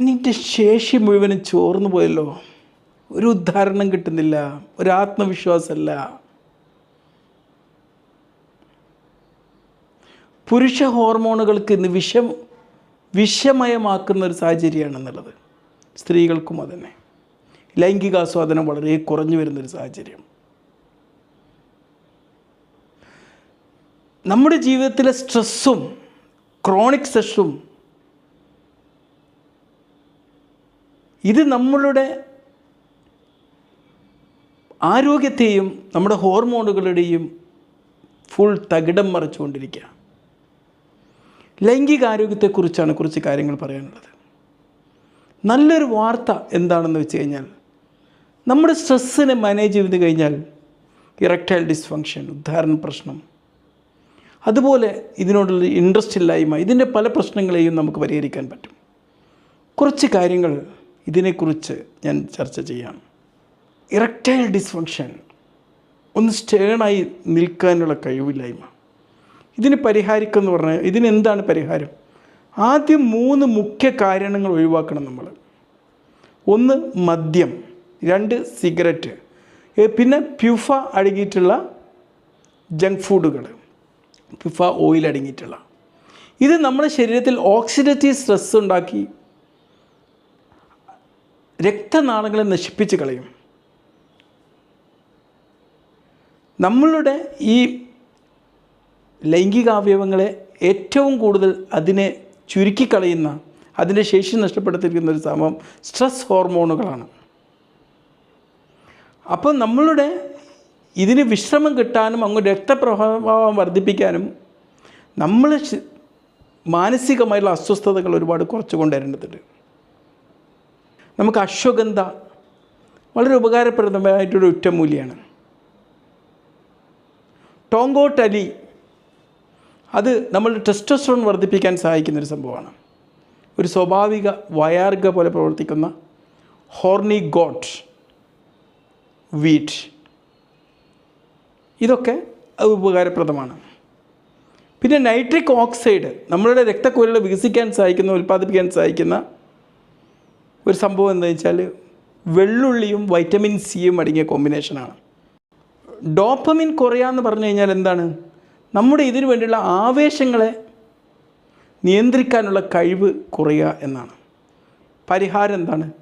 എനിക്ക് ശേഷി മുഴുവനും ചോർന്നു പോയല്ലോ. ഒരു ഉദ്ധാരണം കിട്ടുന്നില്ല. ഒരു ആത്മവിശ്വാസമല്ല പുരുഷ ഹോർമോണുകൾക്ക് ഇന്ന് വിഷം വിഷമയമാക്കുന്ന ഒരു സാഹചര്യമാണെന്നുള്ളത് സ്ത്രീകൾക്കും അതന്നെ. ലൈംഗികാസ്വാദനം വളരെ കുറഞ്ഞു വരുന്നൊരു സാഹചര്യം. നമ്മുടെ ജീവിതത്തിലെ സ്ട്രെസ്സും ക്രോണിക് സ്ട്രെസ്സും ഇത് നമ്മളുടെ ആരോഗ്യത്തെയും നമ്മുടെ ഹോർമോണുകളുടെയും ഫുൾ തകിടം മറിച്ചുകൊണ്ടിരിക്കുക ലൈംഗിക ആരോഗ്യത്തെക്കുറിച്ചാണ് കുറച്ച് കാര്യങ്ങൾ പറയാനുള്ളത്. നല്ലൊരു വാർത്ത എന്താണെന്ന് വെച്ച് കഴിഞ്ഞാൽ നമ്മുടെ സ്ട്രെസ്സിനെ മാനേജ് ചെയ്ത് കഴിഞ്ഞാൽ ഇറക്ടൈൽ ഡിസ്ഫങ്ഷൻ ഉദാഹരണ പ്രശ്നം അതുപോലെ ഇതിനോടുള്ള ഇൻട്രസ്റ്റ് ഇല്ലായ്മ ഇതിന്റെ പല പ്രശ്നങ്ങളെയും നമുക്ക് പരിഹരിക്കാൻ പറ്റും. കുറച്ച് കാര്യങ്ങൾ ഇതിനെക്കുറിച്ച് ഞാൻ ചർച്ച ചെയ്യാം. ഇറക്റ്റൈൽ ഡിസ്ഫങ്ഷൻ ഒന്ന് സ്റ്റേണായി നിൽക്കാനുള്ള കഴിവില്ലായ്മ. ഇതിന് പരിഹാരിക്കുക എന്ന് പറഞ്ഞാൽ ഇതിനെന്താണ് പരിഹാരം? ആദ്യം മൂന്ന് മുഖ്യ കാരണങ്ങൾ ഒഴിവാക്കണം നമ്മൾ. ഒന്ന് മദ്യം രണ്ട് സിഗരറ്റ് പിന്നെ പ്യുഫ അടങ്ങിയിട്ടുള്ള ജങ്ക് ഫുഡുകൾ പ്യുഫ ഓയിൽ അടങ്ങിയിട്ടുള്ള. ഇത് നമ്മുടെ ശരീരത്തിൽ ഓക്സിഡേറ്റീവ് സ്ട്രെസ് ഉണ്ടാക്കി രക്തനാളങ്ങളെ നശിപ്പിച്ച് കളയും. നമ്മളുടെ ഈ ലൈംഗികാവയവങ്ങളെ ഏറ്റവും കൂടുതൽ അതിനെ ചുരുക്കിക്കളയുന്ന അതിന്റെ ശേഷി നഷ്ടപ്പെടുത്തിയിരിക്കുന്ന ഒരു സംഭവം സ്ട്രെസ് ഹോർമോണുകളാണ്. അപ്പം നമ്മളുടെ ഇതിന് വിശ്രമം കിട്ടാനും അങ്ങ് രക്തപ്രഭാവം വർദ്ധിപ്പിക്കാനും നമ്മൾ മാനസികമായിട്ടുള്ള അസ്വസ്ഥതകൾ ഒരുപാട് കുറച്ച് കൊണ്ടുവരേണ്ടതുണ്ട് നമുക്ക് അശ്വഗന്ധ വളരെ ഉപകാരപ്രദമായിട്ടൊരു ഉറ്റമൂലിയാണ്. ടോങ്കോട്ടലി അത് നമ്മളുടെ ടെസ്റ്റോസ്ട്രോൺ വർദ്ധിപ്പിക്കാൻ സഹായിക്കുന്ന ഒരു സംഭവമാണ്. ഒരു സ്വാഭാവിക വയാർഗ പോലെ പ്രവർത്തിക്കുന്ന ഹോർണി ഗോട്ട് വീറ്റ്. ഇതൊക്കെ ഉപകാരപ്രദമാണ്. പിന്നെ നൈട്രിക് ഓക്സൈഡ് നമ്മളുടെ രക്തക്കുഴലുകൾ വികസിക്കാൻ സഹായിക്കുന്ന ഉൽപ്പാദിപ്പിക്കാൻ സഹായിക്കുന്ന ഒരു സംഭവം എന്താ വെച്ചാൽ വെള്ളുള്ളിയും വൈറ്റമിൻ സിയും അടങ്ങിയ കോമ്പിനേഷനാണ് ഡോപ്പമിൻ കുറയാന്ന് പറഞ്ഞു കഴിഞ്ഞാൽ എന്താണ്? നമ്മുടെ ഇതിനു വേണ്ടിയുള്ള ആവേശങ്ങളെ നിയന്ത്രിക്കാനുള്ള കഴിവ് കുറയുക എന്നാണ്. പരിഹാരം എന്താണ്?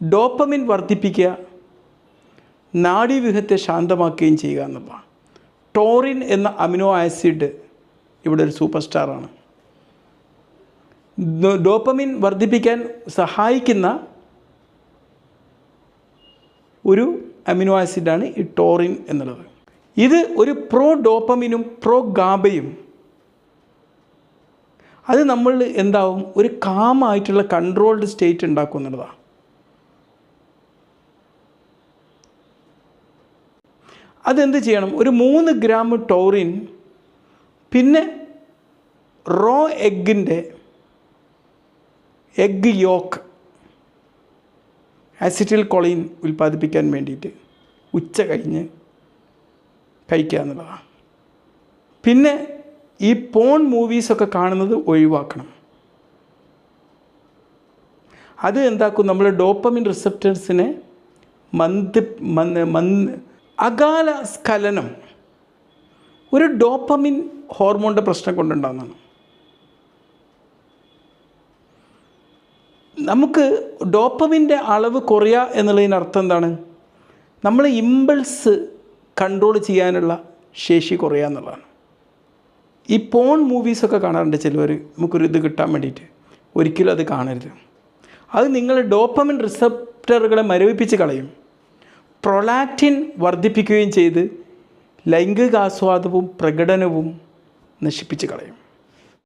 ഡോപ്പമിൻ വർദ്ധിപ്പിക്കുക നാഡീവ്യൂഹത്തെ ശാന്തമാക്കുകയും ചെയ്യുക എന്നുള്ളതാണ്. ടോറിൻ എന്ന അമിനോ ആസിഡ് ഇവിടെ ഒരു സൂപ്പർ സ്റ്റാറാണ് ഡോപ്പമിൻ വർദ്ധിപ്പിക്കാൻ സഹായിക്കുന്ന ഒരു അമിനോ ആസിഡാണ് ഈ ടോറിൻ എന്നുള്ളത്. ഇത് ഒരു പ്രോ ഡോപ്പമിനും പ്രോ ഗാബയും അത് നമ്മൾ എന്താവും? ഒരു കാമായിട്ടുള്ള കൺട്രോൾഡ് സ്റ്റേറ്റ് ഉണ്ടാക്കും എന്നുള്ളതാണ് അതെന്ത് ചെയ്യണം? ഒരു മൂന്ന് ഗ്രാം ടോറിൻ പിന്നെ റോ എഗ്ഗിന്റെ എഗ്ഗ് യോക്ക് ആസിറ്റിൽ കൊളീൻ ഉൽപ്പാദിപ്പിക്കാൻ വേണ്ടിയിട്ട് ഉച്ച കഴിഞ്ഞ് കഴിക്കുക എന്നുള്ളതാണ്. പിന്നെ ഈ പോൺ മൂവീസൊക്കെ കാണുന്നത് ഒഴിവാക്കണം. അത് എന്താക്കും? നമ്മൾ ഡോപ്പമിൻ റിസപ്റ്റേഴ്സിനെ മന്ത് മന്ത് അകാല സ്ഖലനം ഒരു ഡോപ്പമിൻ ഹോർമോണിന്റെ പ്രശ്നം കൊണ്ടുണ്ടാകുന്നതാണ് നമുക്ക് ഡോപ്പമിന്റെ അളവ് കുറയുക എന്നുള്ളതിനർത്ഥം എന്താണ്? നമ്മൾ ഇമ്പൾസ് കൺട്രോൾ ചെയ്യാനുള്ള ശേഷി കുറയുക എന്നുള്ളതാണ്. ഈ പോൺ മൂവീസൊക്കെ കാണാറുണ്ട് ചിലവർ നമുക്കൊരു ഇത് കിട്ടാൻ വേണ്ടിയിട്ട്. ഒരിക്കലും അത് കാണരുത്. അത് നിങ്ങൾ ഡോപ്പമിൻ റിസപ്റ്ററുകളെ മരവിപ്പിച്ച് കളയും. പ്രൊലാക്റ്റിൻ വർദ്ധിപ്പിക്കുകയും ചെയ്ത് ലൈംഗികാസ്വാദവും പ്രകടനവും നശിപ്പിച്ച് കളയും.